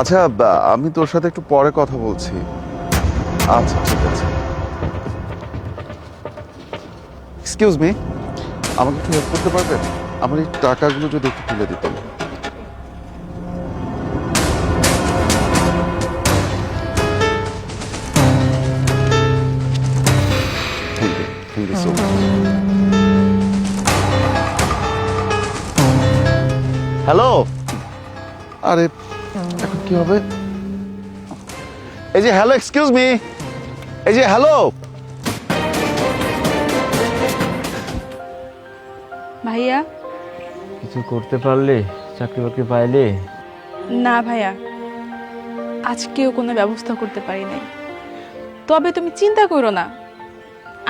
আচ্ছা আমি তোর সাথে একটু পরে কথা বলছি। আচ্ছা ঠিক আছে। এক্সকিউজ মি আমাকে একটু হেল্প করতে পারবেন আমার এই টাকাগুলো যদি একটু তুলে ইউ হ্যালো আরে এখন কি হবে? এই যে হ্যালো এক্সকিউজ মি এই যে হ্যালো ভাইয়া? কিছু করতে পারলে? চাকরি বাকরি পাইলে? না ভাইয়া আজকেও কোনো ব্যবস্থা করতে পারি নাই। তবে তুমি চিন্তা করো না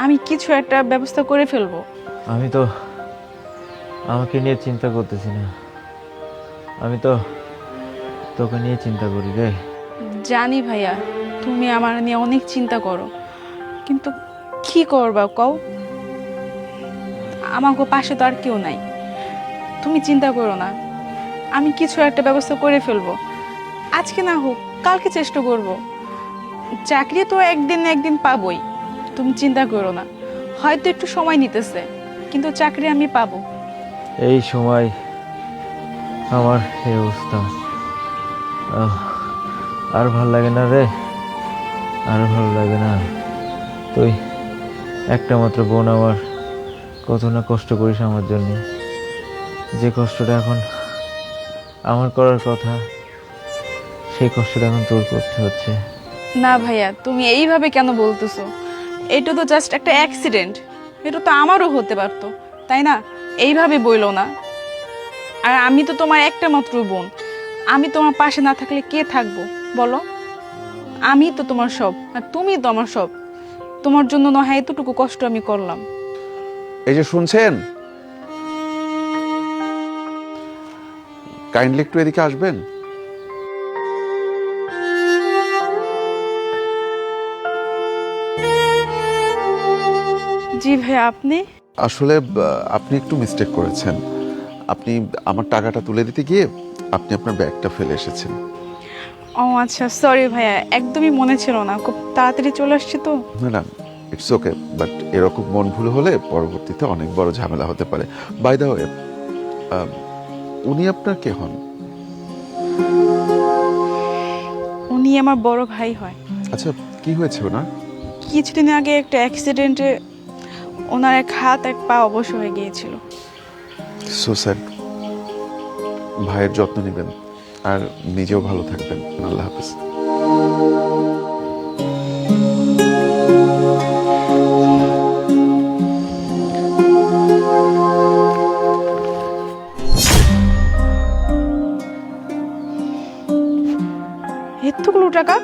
আমি কিছু একটা ব্যবস্থা করে ফেলব। আমি তো আমাকে নিয়ে চিন্তা করতেছি না। আমি তো তোকে নিয়ে চিন্তা করি রে। জানি ভাইয়া তুমি আমার নিয়ে অনেক চিন্তা করো। কিন্তু কি করবা কও? আমাকে পাশে তো আর কেউ নাই। তুমি চিন্তা করো না। আমি কিছু একটা ব্যবস্থা করে ফেলব। আজকে না হোক কালকে চেষ্টা করব। চাকরি তো একদিন না একদিন পাবই। তুমি চিন্তা করো না। হয়তো একটু সময় নিতেছে কিন্তু চাকরি আমি পাবো। এই সময় আমার অবস্থা। আর ভালো লাগে না রে। আর ভালো লাগে না। তুই একটা মাত্র বোন আমার। কত না কষ্ট করিস আমার জন্য। যে কষ্টটা এখন আমার করার কথা, সেই কষ্টটা এখন তোর করতে হচ্ছে। না ভাইয়া, তুমি এইভাবে কেন বলতেছো? এটা তো জাস্ট একটা অ্যাক্সিডেন্ট এটা তো আমারও হতে পারতো, তাই না? এইভাবে বইলো না। আর আমি তো তোমার একটা মাত্র বোন। আমি তোমার পাশে না থাকলে কে থাকব? বলো। আমি তো তোমার সব আর তুমি তো আমার সব। তোমার জন্য না হয় এতটুকু কষ্ট আমি করলাম। এই যে শুনছেন? কাইন্ডলি একটু এদিকে আসবেন? জি ভাইয়া আপনি? আসলে আপনি একটু মিস্টেক করেছেন। আপনি আমার টাকাটা তুলে দিতে গিয়ে আপনি আপনার ব্যাগটা ফেলে এসেছেন। ও আচ্ছা সরি ভাইয়া একদমই মনে ছিল না। খুব তাড়াতাড়ি চলে আসছি তো। না না ইটস ওকে বাট এরকম মন ভুল হলে পরবর্তীতে অনেক বড় ঝামেলা হতে পারে। বাই দা ওয়ে উনি আপনার কে হন? উনি আমার বড় ভাই হয়। আচ্ছা কি হয়েছে ওনার? কিছুদিন আগে একটা অ্যাক্সিডেন্টে ওনার এক হাত এক পা অবশ হয়ে গিয়েছিল। সো স্যাড ভাইয়ের যত্ন নেবেন আর নিজেও ভালো থাকবেন। আল্লাহ হাফিজ। এতগুলো টাকা?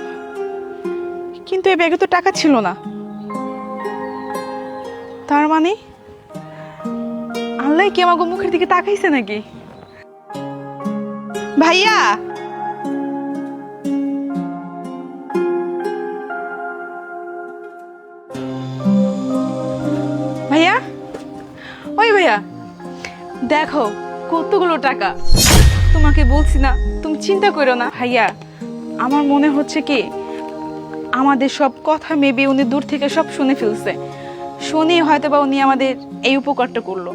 কিন্তু এই ব্যাগে তো টাকা ছিল না। তার মানে আল্লাহ কি আমাকে মুখের দিকে তাকাইছে নাকি? ভাইয়া। ভাইয়া? ওই ভাইয়া, দেখো কতগুলো টাকা। তোমাকে বলছি না, তুমি চিন্তা করো না। ভাইয়া, আমার মনে হচ্ছে কি, আমাদের সব কথা মেবি উনি দূর থেকে সব শুনে ফেলছে। শুনে হয়তো বা উনি আমাদের এই উপকারটা করল।